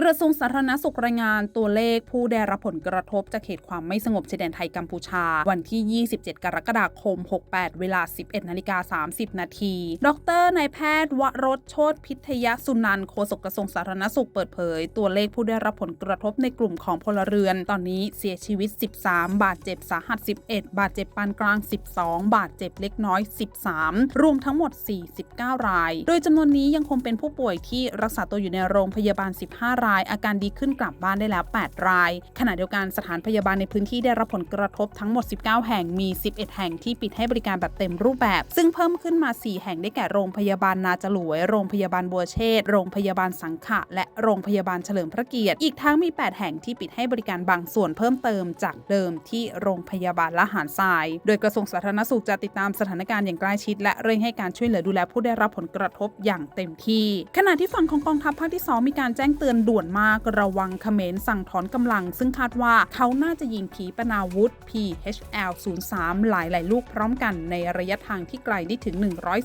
กระทรวงสาธารณสุขรายงานตัวเลขผู้ได้รับผลกระทบจากเหตุความไม่สงบชายแดนไทยกัมพูชา วันที่ 27 กรกฎาคม 68 เวลา 11 นาฬิกา 30 นาที ดรนายแพทย์วรสโชตพิทยสุนันโฆษกกระทรวงสาธารณสุขเปิดเผย ตัวเลขผู้ได้รับผลกระทบในกลุ่มของพลเรือน ตอนนี้เสียชีวิต 13 บาดเจ็บสาหัส 11 บาดเจ็บปานกลาง 12 บาดเจ็บเล็กน้อย 13 รวมทั้งหมด 49 ราย โดยจำนวนนี้ยังคงเป็นผู้ป่วยที่รักษาตัวอยู่ในโรงพยาบาล 15ราย อาการดีขึ้นกลับบ้านได้แล้ว 8 ราย ขณะเดียวกันสถานพยาบาลในพื้นที่ได้รับผลกระทบทั้งหมด 19 แห่งมี 11 แห่งที่ปิดให้บริการแบบเต็มรูปแบบ ซึ่งเพิ่มขึ้นมา 4 แห่งได้แก่โรงพยาบาลนาจลวย โรงพยาบาลบัวเชษโรงพยาบาลสังขะ และโรงพยาบาลเฉลิมพระเกียรติ อีกทั้งมี 8 แห่งที่ปิดให้บริการบางส่วนเพิ่มเติมจากเดิมที่โรงพยาบาลละหารทราย โดยกระทรวงสาธารณสุขจะติดตามสถานการณ์อย่างใกล้ชิด และเร่งให้การช่วยเหลือดูแลผู้ได้รับผลกระทบอย่างเต็มที่ ขณะที่ฝั่งของกองทัพภาคที่ 2 มีการแจ้งเตือนด่วนมากระวังเขมรสั่งถอนกำลัง ซึ่งคาดว่าเขาน่าจะยิงขีปนาวุธ PHL 03 หลายหลายๆลูกพร้อมกันในระยะทางที่ไกลได้ถึง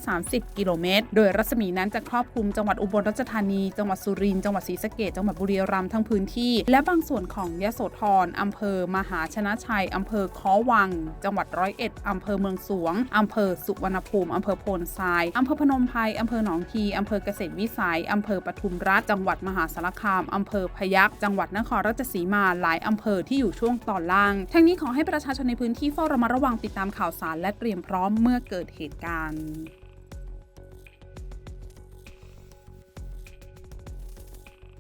130 กิโลเมตร โดยรัศมีนั้นจะครอบคลุมจังหวัดอุบลราชธานี จังหวัดสุรินทร์ จังหวัดศรีสะเกษจังหวัดบุรีรัมย์ทั้งพื้นที่ และบางส่วนของยะโสธรอำเภอ มหาชนะชัยอำเภอคอวัง จังหวัดร้อยเอ็ดอำเภอเมืองสวงอำเภอสุวรรณภูมิอำเภอโพนทรายอำเภอพนมไพรอำเภอหนองทีอำเภอเกษตรวิสัยอำเภอปทุมรัฐจังหวัดมหาสารคามามอำเภอพยัคฆ์จังหวัดนครราชสีมาหลายอำเภอที่อยู่ช่วงตอนล่าง ทั้งนี้ขอให้ประชาชนในพื้นที่เฝ้าระมัดระวังติดตามข่าวสารและเตรียมพร้อมเมื่อเกิดเหตุการณ์